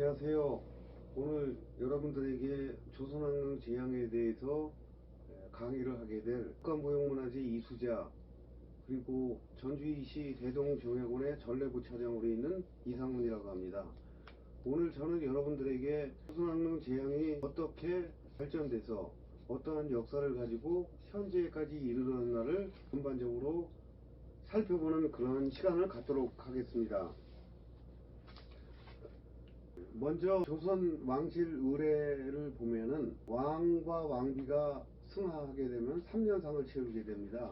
안녕하세요. 오늘 여러분들에게 조선왕릉 제향에 대해서 에, 강의를 하게 될 국가무형문화재 이수자 그리고 전주이시 대동정약원의 전례부차장으로 있는 이상훈이라고 합니다. 오늘 저는 여러분들에게 조선왕릉 제향이 어떻게 발전돼서 어떠한 역사를 가지고 현재까지 이르렀나를 전반적으로 살펴보는 그런 시간을 갖도록 하겠습니다. 먼저 조선 왕실 의례를 보면은 왕과 왕비가 승하하게 되면 3년상을 치르게 됩니다.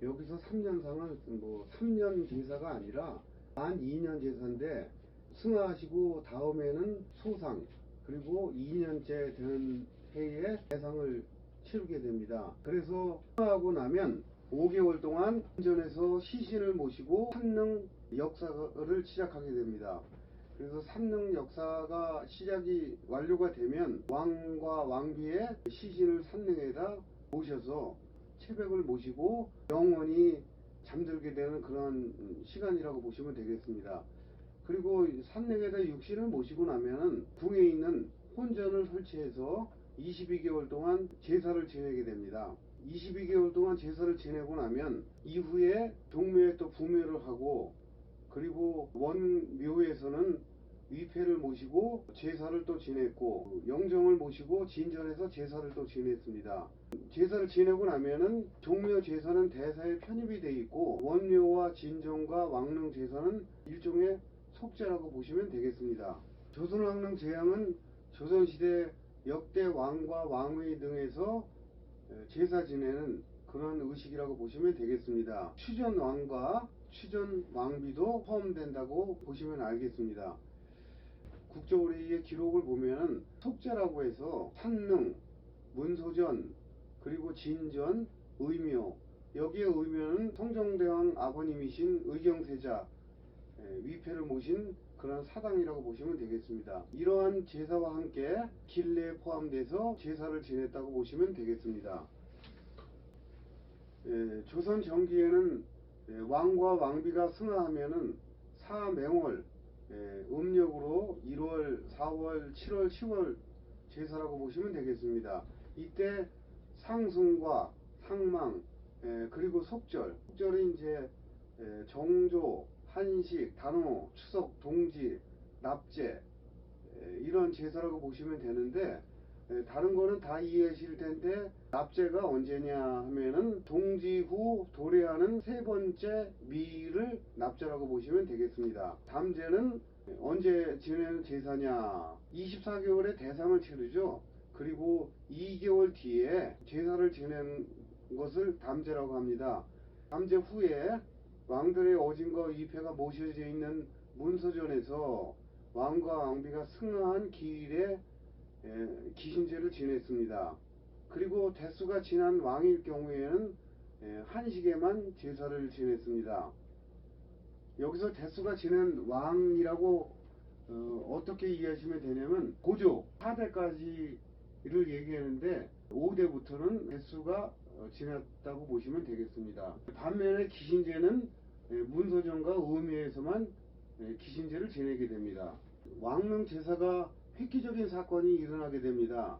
여기서 3년상은 뭐 3년 제사가 아니라 만 2년 제사인데 승하하시고 다음에는 소상 그리고 2년째 되는 해에 대상을 치르게 됩니다. 그래서 승하하고 나면 5개월 동안 전에서 시신을 모시고 한능 역사를 시작하게 됩니다. 그래서 삼능 역사가 시작이 완료가 되면 왕과 왕비의 시신을 산릉에다 모셔서 채백을 모시고 영원히 잠들게 되는 그런 시간이라고 보시면 되겠습니다. 그리고 산릉에다 육신을 모시고 나면은 궁에 있는 혼전을 설치해서 22개월 동안 제사를 지내게 됩니다. 22개월 동안 제사를 지내고 나면 이후에 동묘에 또 부묘를 하고 그리고 원묘에서는 위패를 모시고 제사를 또 지냈고 영정을 모시고 진전해서 제사를 또 지냈습니다. 제사를 지내고 나면은 종묘 제사는 대사에 편입이 돼 있고 원묘와 진정과 왕릉 제사는 일종의 속죄라고 보시면 되겠습니다. 조선왕릉 제향은 조선시대 역대 왕과 왕의 등에서 제사 지내는 그런 의식이라고 보시면 되겠습니다. 추전 왕과 추전 왕비도 포함된다고 보시면 알겠습니다. 국조의례의 기록을 보면은 속죄라고 해서 산릉, 문소전, 그리고 진전, 의묘 여기에 의묘는 성종대왕 아버님이신 의경세자 예, 위패를 모신 그런 사당이라고 보시면 되겠습니다. 이러한 제사와 함께 길내에 포함돼서 제사를 지냈다고 보시면 되겠습니다. 예, 조선 전기에는 예, 왕과 왕비가 승하하면은 사맹월 예, 음력으로 1월, 4월, 7월, 10월 제사라고 보시면 되겠습니다. 이때 상승과 상망 예, 그리고 속절 속절이 이제 예, 정조, 한식, 단오, 추석, 동지, 납제 예, 이런 제사라고 보시면 되는데 예, 다른 거는 다 이해하실 텐데 납제가 언제냐 하면은 동지 후 도래하는 세 번째 미를 납제라고 보시면 되겠습니다. 담제는 언제 지내는 제사냐 24개월에 대상을 치르죠. 그리고 2개월 뒤에 제사를 지낸 것을 담제라고 합니다. 담제 후에 왕들의 어진과 위패가 모셔져 있는 문서전에서 왕과 왕비가 승하한 예, 기신제를 지냈습니다. 그리고 대수가 지난 왕일 경우에는 예, 한식에만 제사를 지냈습니다. 여기서 대수가 지낸 왕이라고 어, 떻게 이해하시면 되냐면 고조 4대까지를 얘기하는데 5대부터는 대수가 어, 지났다고 보시면 되겠습니다. 반면에 기신제는 예, 문서전과 의미에서만 예, 기신제를 지내게 됩니다. 왕릉 제사가 획기적인 사건이 일어나게 됩니다.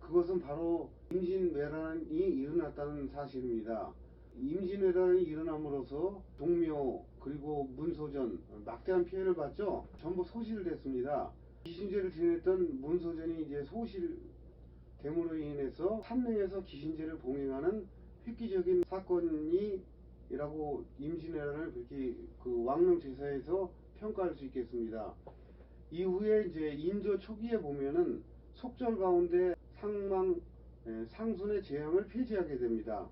그것은 바로 임진왜란이 일어났다는 사실입니다. 임진왜란이 일어남으로써 동묘 그리고 문소전 막대한 피해를 봤죠. 전부 소실됐습니다. 기신제를 지냈던 문소전이 이제 소실됨으로 인해서 산릉에서 기신제를 봉행하는 획기적인 사건이라고 임진왜란을 그렇게 그 왕릉 제사에서 평가할 수 있겠습니다. 이후에 이제 인조 초기에 보면은 속절 가운데 상망 예, 상순의 재앙을 폐지하게 됩니다.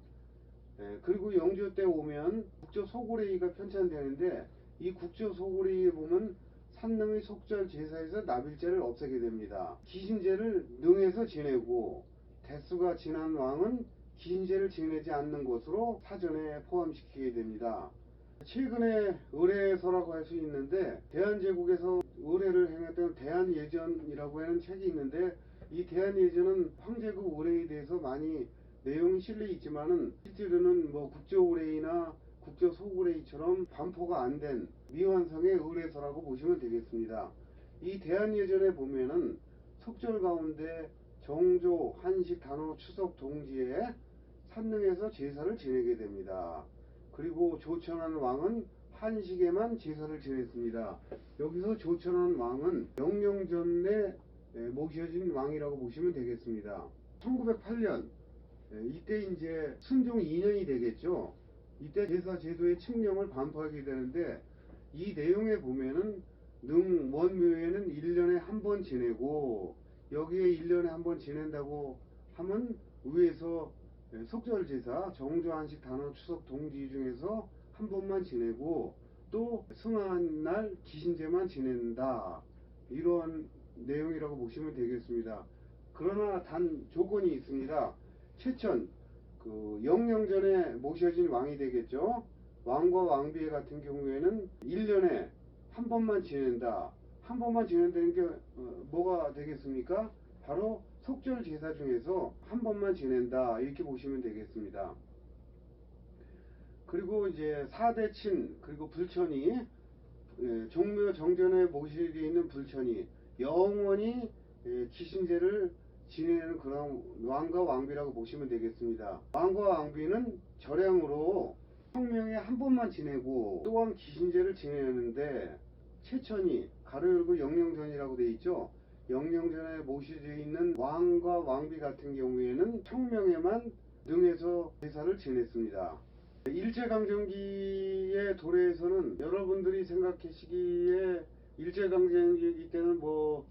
예, 그리고 영조 때 오면 국조 소고레이가 편찬되는데 이 국조 소고레이에 보면 산능의 속절 제사에서 나빌제를 없애게 됩니다. 기신제를 능에서 지내고 대수가 지난 왕은 기신제를 지내지 않는 것으로 사전에 포함시키게 됩니다. 최근에 의뢰서라고 할 수 있는데 대한제국에서 의뢰를 행했던 대한예전이라고 하는 책이 있는데 이 대한예전은 황제국 의뢰에 대해서 많이 내용이 실려 있지만은 실제로는 뭐 국제의뢰이나 국제소의뢰이처럼 반포가 안 된 미완성의 의뢰서라고 보시면 되겠습니다. 이 대한예전에 보면은 속절 가운데 정조, 한식, 단오, 추석, 동지에 산릉에서 제사를 지내게 됩니다. 그리고 조천한 왕은 한식에만 제사를 지냈습니다. 여기서 조천한 왕은 영영전에 에, 모셔진 왕이라고 보시면 되겠습니다. 1908년 이때 이제 순종 2년이 되겠죠. 이때 제사 제도의 칙령을 반포하게 되는데 이 내용에 보면은 능 원묘에는 1년에 한 번 지내고 여기에 1년에 한 번 지낸다고 하면 위에서 예, 속절 제사 정조 한식 단오 추석 동지 중에서 한 번만 지내고 또 승한 날 기신제만 지낸다 이런 내용이라고 보시면 되겠습니다. 그러나 단 조건이 있습니다. 최천 그 영영전에 모셔진 왕이 되겠죠. 왕과 왕비 같은 경우에는 1년에 한 번만 지낸다. 한 번만 지낸다는 게 어, 뭐가 되겠습니까? 바로 속절 제사 중에서 한 번만 지낸다. 이렇게 보시면 되겠습니다. 그리고 이제 사대친 그리고 불천이 예, 종묘 정전에 모실이 있는 불천이 영원히 예, 기신제를 지내는 그런 왕과 왕비라고 보시면 되겠습니다. 왕과 왕비는 절양으로 성명에 한 번만 지내고 또한 기신제를 지내는데 최천이 가로 열고 영영전이라고 돼 있죠. 영영전에 모셔져 있는 왕과 왕비 같은 경우에는 청명에만 능해서 제사를 지냈습니다. 일제강점기의 도래에서는 여러분들이 생각하시기에 일제강점기 때는 뭐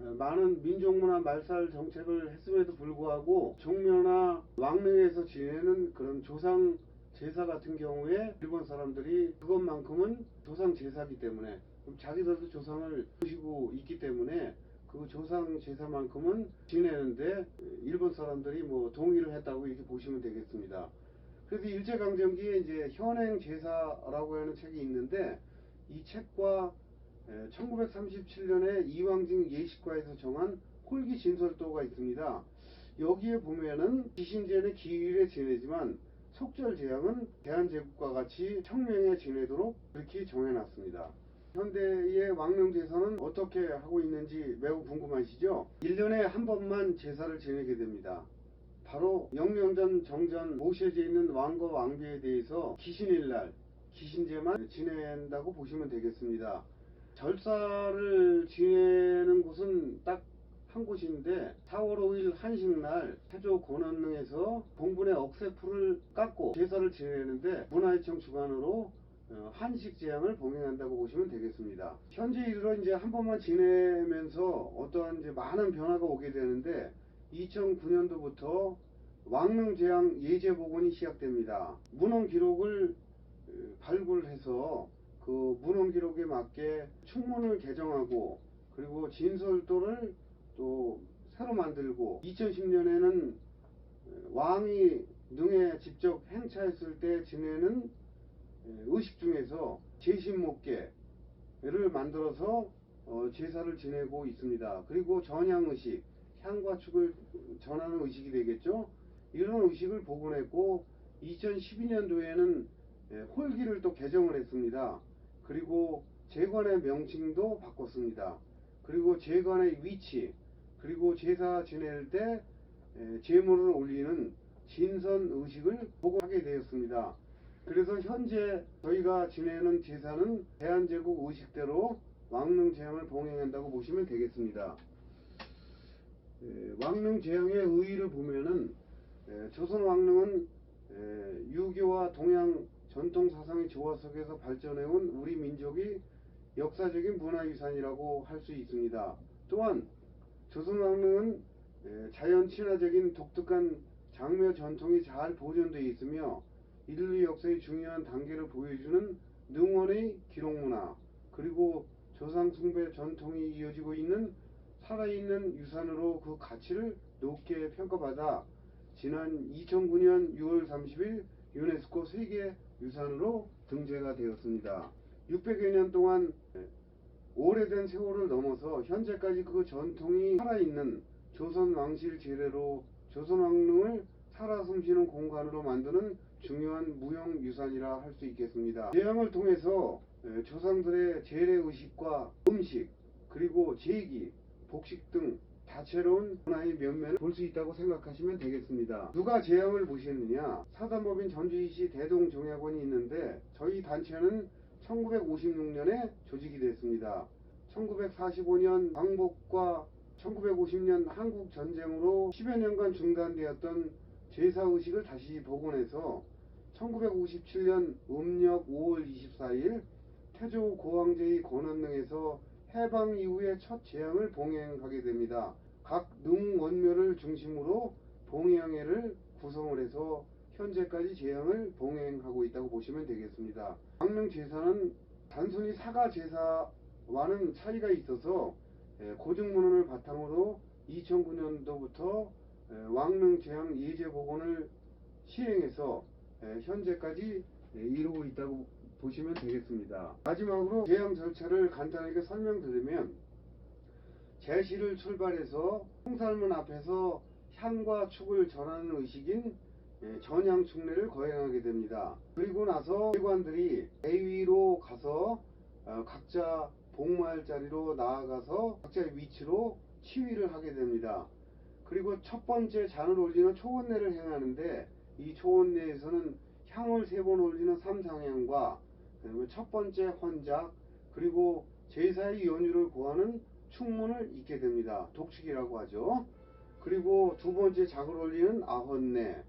어, 많은 민족문화 말살 정책을 했음에도 불구하고 종묘나 왕릉에서 지내는 그런 조상 제사 같은 경우에 일본 사람들이 그것만큼은 조상 제사기 때문에 자기들도 조상을 모시고 있기 때문에 그 조상 제사만큼은 지내는데 일본 사람들이 뭐 동의를 했다고 이렇게 보시면 되겠습니다. 그래서 일제강점기에 이제 현행 제사라고 하는 책이 있는데 이 책과 1937년에 이왕진 예식과에서 정한 홀기 진설도가 있습니다. 여기에 보면은 기신제는 기일에 지내지만 속절 제왕은 대한제국과 같이 청명에 지내도록 그렇게 정해놨습니다. 현대의 왕릉 제사는 어떻게 하고 있는지 매우 궁금하시죠? 1년에 한 번만 제사를 지내게 됩니다. 바로 영영전 정전 모셔져 있는 왕과 왕비에 대해서 기신일날 기신제만 지낸다고 보시면 되겠습니다. 절사를 지내는 곳은 딱 한 곳인데 4월 5일 한식날 태조 고난릉에서 봉분의 억새풀을 깎고 제사를 지내는데 문화유청 주관으로 어, 한식 제향을 봉행한다고 보시면 되겠습니다. 현재 이르러 이제 한 번만 지내면서 어떠한 이제 많은 변화가 오게 되는데 2009년도부터 왕릉 제향 예제 복원이 시작됩니다. 문헌 기록을 어, 발굴해서 그 문헌 기록에 맞게 충문을 개정하고 그리고 진설도를 또 새로 만들고 2010년에는 왕이 능에 직접 행차했을 때 지내는 의식 중에서 제신목계를 만들어서 어, 제사를 지내고 있습니다. 그리고 전향의식, 향과 축을 전하는 의식이 되겠죠. 이런 의식을 복원했고 2012년도에는 홀기를 또 개정을 했습니다. 그리고 재관의 명칭도 바꿨습니다. 그리고 재관의 위치, 그리고 제사 지낼 때 에, 제물을 올리는 진선 의식을 복원하게 되었습니다. 그래서 현재 저희가 지내는 제사는 대한제국 의식대로 왕릉 제향을 봉행한다고 보시면 되겠습니다. 에, 왕릉 제향의 의의를 보면은 에, 조선 왕릉은 에, 유교와 동양 전통 사상의 조화 속에서 발전해온 우리 민족이 역사적인 문화유산이라고 할 수 있습니다. 또한 조선 왕릉은 에, 자연 친화적인 독특한 장묘 전통이 잘 보존되어 있으며 인류 역사의 중요한 단계를 보여주는 능원의 기록 문화 그리고 조상 숭배 전통이 이어지고 있는 살아있는 유산으로 그 가치를 높게 평가받아 지난 2009년 6월 30일 유네스코 세계 유산으로 등재가 되었습니다. 600여 년 동안 오래된 세월을 넘어서 현재까지 그 전통이 살아있는 조선 왕실 제례로 조선 왕릉을 살아 숨쉬는 공간으로 만드는 중요한 무형 유산이라 할 수 있겠습니다. 제양을 통해서 조상들의 제례 의식과 음식 그리고 제기, 복식 등 다채로운 문화의 면면을 볼 수 있다고 생각하시면 되겠습니다. 누가 재앙을 보시느냐? 사단법인 전주시시 대동종약원이 있는데 저희 단체는 1956년에 조직이 됐습니다. 1945년 광복과 1950년 한국 전쟁으로 10여 년간 중단되었던 제사 의식을 다시 복원해서 1957년 음력 5월 24일 태조 고황제의 권한능에서 해방 이후에 첫 재앙을 봉행하게 됩니다. 각 능원묘를 중심으로 봉양회를 구성을 해서 현재까지 재앙을 봉행하고 있다고 보시면 되겠습니다. 왕릉 제사는 단순히 사가 제사와는 차이가 있어서 예, 고증문헌을 바탕으로 2009년도부터 왕릉 재앙 예제 복원을 시행해서 예, 현재까지 예, 이루고 있다고 보시면 되겠습니다. 마지막으로 재앙 절차를 간단하게 설명드리면 제시를 출발해서 홍살문 앞에서 향과 축을 전하는 의식인 예, 전향 축례를 거행하게 됩니다. 그리고 나서 회관들이 대위로 가서 어, 각자 복무할 자리로 나아가서 각자의 위치로 치위를 하게 됩니다. 그리고 첫 번째 잔을 올리는 초원내를 행하는데 이 초원내에서는 향을 세 번 올리는 삼상향과 그다음에 첫 번째 헌작 그리고 제사의 연유를 구하는 충문을 잊게 됩니다. 독축이라고 하죠. 그리고 두 번째 작을 올리는 아헌내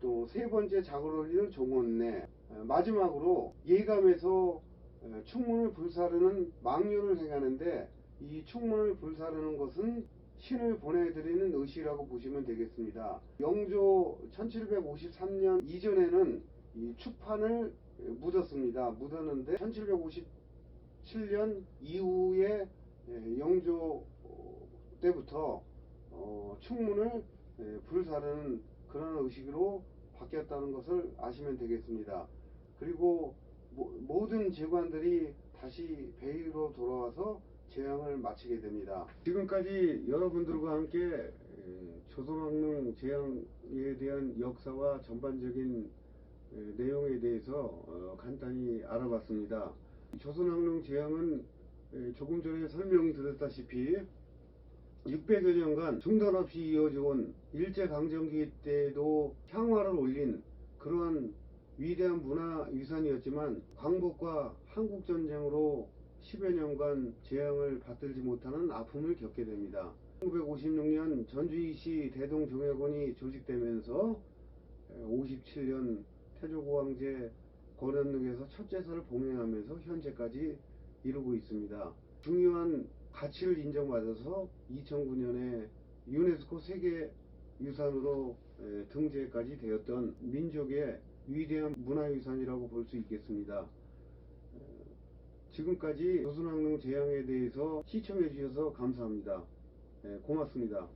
또 세 번째 작을 올리는 종원내 어, 마지막으로 예감에서 어, 충문을 불사르는 망료를 행하는데 이 충문을 불사르는 것은 신을 보내드리는 의시라고 보시면 되겠습니다. 영조 1753년 이전에는 이 축판을 묻었습니다. 묻었는데 1757년 이후에 예, 영조 때부터 어, 충문을 예, 불사르는 그런 의식으로 바뀌었다는 것을 아시면 되겠습니다. 그리고 모, 모든 제관들이 다시 베이로 돌아와서 재앙을 마치게 됩니다. 지금까지 여러분들과 함께 에, 조선왕릉 재앙에 대한 역사와 전반적인 에, 내용에 대해서 어, 간단히 알아봤습니다. 조선왕릉 재앙은 에, 조금 전에 설명드렸다시피 600여 년간 중단 없이 이어져 온 일제강점기 때도 향화를 올린 그러한 위대한 문화유산이었지만 광복과 한국전쟁으로 10여 년간 재앙을 받들지 못하는 아픔을 겪게 됩니다. 1956년 전주이시 대동종약원이 조직되면서 57년 태조고왕제 권현릉에서 첫 제사를 봉행하면서 현재까지 이루고 있습니다. 중요한 가치를 인정받아서 2009년에 유네스코 세계유산으로 에, 등재까지 되었던 민족의 위대한 문화유산이라고 볼 수 있겠습니다. 에, 지금까지 조선왕릉 재앙에 대해서 시청해 주셔서 감사합니다. 에, 고맙습니다.